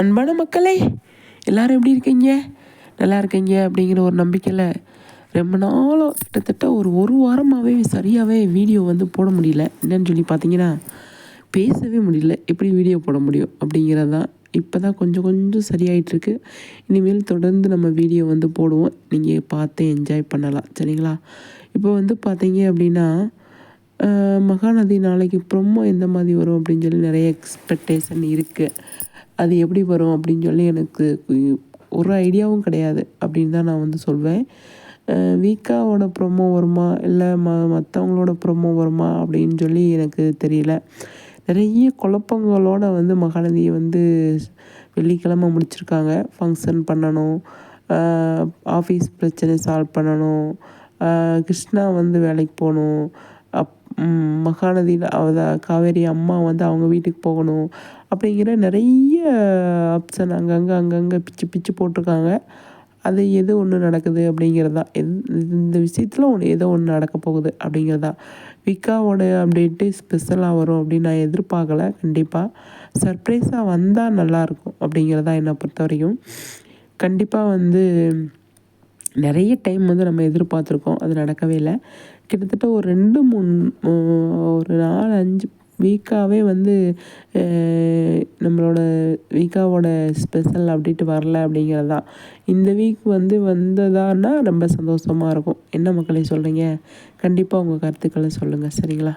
அன்பான மக்களே எல்லாரும் எப்படி இருக்கீங்க? நல்லா இருக்கீங்க அப்படிங்கிற ஒரு நம்பிக்கையில் ரொம்ப நாளும் கிட்டத்தட்ட ஒரு ஒரு வாரமாகவே சரியாகவே வீடியோ வந்து போட முடியல. என்னன்னு சொல்லி பார்த்தீங்கன்னா பேசவே முடியல. எப்படி வீடியோ போட முடியும் அப்படிங்கிறது தான் இப்போ தான் கொஞ்சம் கொஞ்சம் சரியாயிட்டிருக்கு. இனிமேல் தொடர்ந்து நம்ம வீடியோ வந்து போடுவோம். நீங்கள் பார்த்து என்ஜாய் பண்ணலாம். சரிங்களா? இப்போ வந்து பார்த்தீங்க அப்படின்னா மகாநதி நாளைக்கு ப்ரொமோ எந்த மாதிரி வரும் அப்படின்னு சொல்லி நிறைய எக்ஸ்பெக்டேஷன் இருக்குது அது எப்படி வரும் அப்படின்னு சொல்லி எனக்கு ஒரு ஐடியாவும் கிடையாது அப்படின்னு தான் நான் வந்து சொல்வேன். வீக்காவோட ப்ரொமோ வருமா? இல்லை ம மற்றவங்களோட ப்ரொமோ வருமா? அப்படின்னு சொல்லி எனக்கு தெரியல. நிறைய குழப்பங்களோட வந்து மகாநதியை வந்து வெள்ளிக்கிழமை முடிச்சிருக்காங்க. ஃபங்க்ஷன் பண்ணணும். ஆஃபீஸ் பிரச்சனை சால்வ் பண்ணணும். கிருஷ்ணா வந்து வேலைக்கு போகணும். மகாநதியில் அவ காவேரி அம்மா வந்து அவங்க வீட்டுக்கு போகணும் அப்படிங்கிற நிறைய ஆப்ஷன் அங்கங்கே அங்கங்கே பிச்சு பிச்சு போட்டிருக்காங்க. அது எது ஒன்று நடக்குது அப்படிங்கிறது தான் இந்த விஷயத்தில் ஒன்று ஏதோ ஒன்று நடக்க போகுது அப்படிங்கிறது. தான் விக்காவோட அப்டேட்டு ஸ்பெஷலாக வரும் அப்படின்னு நான் எதிர்பார்க்கல கண்டிப்பாக சர்ப்ரைஸாக வந்தால் நல்லாயிருக்கும் அப்படிங்கிறது தான் என்னை பொறுத்த வரைக்கும் கண்டிப்பாக வந்து நிறைய டைம் வந்து நம்ம எதிர்பார்த்துருக்கோம். அது நடக்கவே இல்லை. கிட்டத்தட்ட ஒரு ரெண்டு மூணு ஒரு நாலு அஞ்சு வீக்காகவே வந்து நம்மளோட வீக்காவோட ஸ்பெஷல் அப்டேட் வரல அப்படிங்கிறது தான் இந்த வீக் வந்து வந்ததான்னா ரொம்ப சந்தோஷமாக இருக்கும். என்ன மக்களே சொல்கிறீங்க கண்டிப்பாக உங்கள் கருத்துக்களை சொல்லுங்கள் சரிங்களா?